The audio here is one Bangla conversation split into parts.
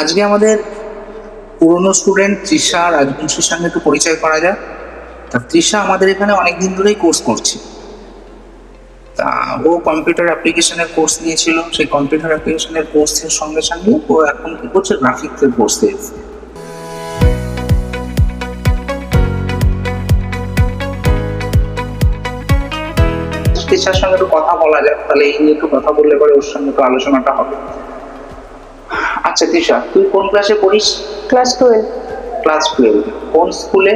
আজকে আমাদের পুরনো স্টুডেন্ট তৃষা রাজবংশীর সঙ্গে একটু পরিচয় করা যাক। তা তৃষা আমাদের এখানে অনেক দিন ধরেই কোর্স করছে। তা ও কম্পিউটার অ্যাপ্লিকেশনের কোর্স নিয়েছিল, সেই কম্পিউটার অ্যাপ্লিকেশনের কোর্সের সঙ্গে সঙ্গে ও এখন কি করছে গ্রাফিক্সের কোর্স দিয়েছে। তৃষার সঙ্গে একটু কথা বলা যাক, তাহলে এই নিয়ে একটু কথা বললে পরে ওর সঙ্গে একটু আলোচনাটা হবে। আচ্ছা তৃষা তুই কোন ক্লাসে পড়িস? ক্লাস টুয়েলভ ক্লাস টুয়েলভ কোন স্কুলে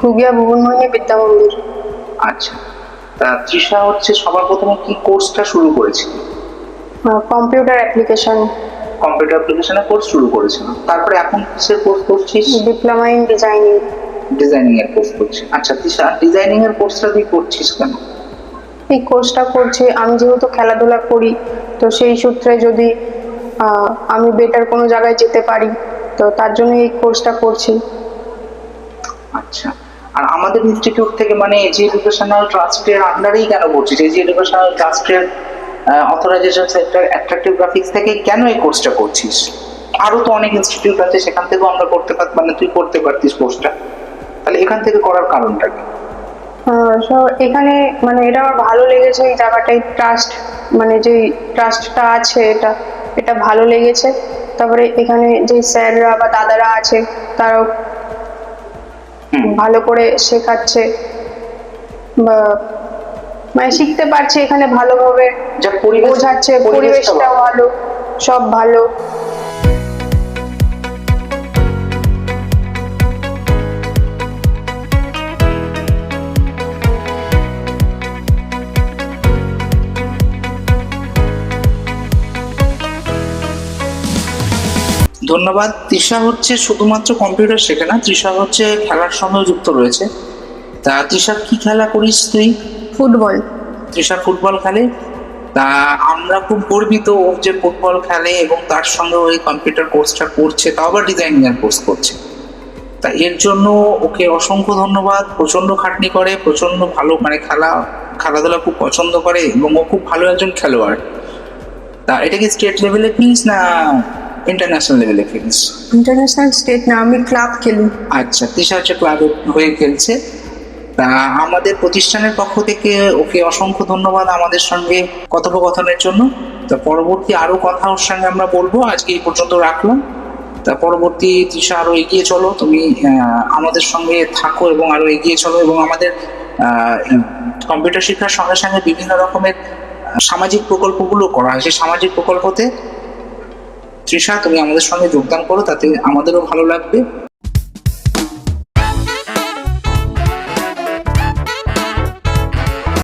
ঘুগিয়া ভুবনমোহিনী বিদ্যা মন্দির আচ্ছা তা তৃষা হচ্ছে সবার প্রথমে কি কোর্সটা শুরু করেছিল? কম্পিউটার অ্যাপ্লিকেশন কম্পিউটার অ্যাপ্লিকেশনের কোর্স শুরু করেছিল। তারপরে এখন কিসের কোর্স করছিস? ডিপ্লোমা ইন ডিজাইনিং ডিজাইনিং এর কোর্স করছিস। আচ্ছা তৃষা ডিজাইনিং এর কোর্সটা তুই করছিস কেন? এই কোর্সটা করছি। আমি যেহেতু খেলাধুলা করি তো সেই সূত্রে যদি আমি বেটার কোনো জায়গায় যেতে পারি। তো তার জন্য এই কোর্সটা করছি। আচ্ছা। আর আমাদের ইনস্টিটিউট থেকে মানে এজি এডুকেশনাল ট্রাস্টের আন্ডারেই কেন করছিস? এজি এডুকেশনাল ট্রাস্টের অথরাইজেশন সেক্টর অ্যাট্রাকটিভ গ্রাফিক্স থেকে কেন এই কোর্সটা করছিস? আরও তো অনেক ইনস্টিটিউট আছে সেখান থেকেও আমরা করতে পার মানে তুই করতে পারতিস কোর্সটা তাহলে এখান থেকে করার কারণটা কি? সো এখানে মানে এটা আমার ভালো লেগেছে এই জায়গাটায় ট্রাস্ট মানে যে ট্রাস্টটা আছে এটা। এটা ভালো লেগেছে। তারপরে এখানে যে স্যাররা বা দাদারা আছে তারাও ভালো করে শেখাচ্ছে বা মানে শিখতে পারছে এখানে ভালোভাবে বোঝাচ্ছে পরিবেশটা। ভালো সব ভালো। ধন্যবাদ। তৃষা হচ্ছে শুধুমাত্র কম্পিউটার শেখে না তৃষা হচ্ছে খেলার সঙ্গেও যুক্ত রয়েছে। তা তৃষা কি খেলা করিস তুই? ফুটবল। তৃষা ফুটবল খেলে? তা আমরা খুব গর্বিত ও যে ফুটবল খেলে এবং তার সঙ্গে ওই কম্পিউটার কোর্সটা করছে তাও আবার ডিজাইনিংয়ের কোর্স করছে। তা এর জন্য ওকে অসংখ্য ধন্যবাদ। প্রচণ্ড খাটনি করে প্রচণ্ড ভালো মানে খেলা খেলাধুলা খুব পছন্দ করে এবং ও খুব ভালো একজন খেলোয়াড়। তা এটা কি স্টেট লেভেলে খেলিস না ইন্টারন্যাশনাল লেভেলে খেলিস ইন্টারন্যাশনাল স্টেট না আমি ক্লাব খেলি। আচ্ছা তৃষা হচ্ছে ক্লাবে হয়ে খেলছে। তা আমাদের প্রতিষ্ঠানের পক্ষ থেকে ওকে অসংখ্য ধন্যবাদ আমাদের সঙ্গে কথোপকথনের জন্য। তা পরবর্তী আরও কথা ওর সঙ্গে আমরা বলব আজকে এই পর্যন্ত রাখলাম। তা পরবর্তী তৃষা আরও এগিয়ে চলো তুমি আমাদের সঙ্গে থাকো এবং আরও এগিয়ে চলো এবং আমাদের কম্পিউটার শিক্ষার সঙ্গে সঙ্গে বিভিন্ন রকমের সামাজিক প্রকল্পগুলো করা হয়। সেই সামাজিক প্রকল্পতে তৃষা তুমি আমাদের সঙ্গে যোগদান করো তাতে আমাদেরও ভালো লাগবে।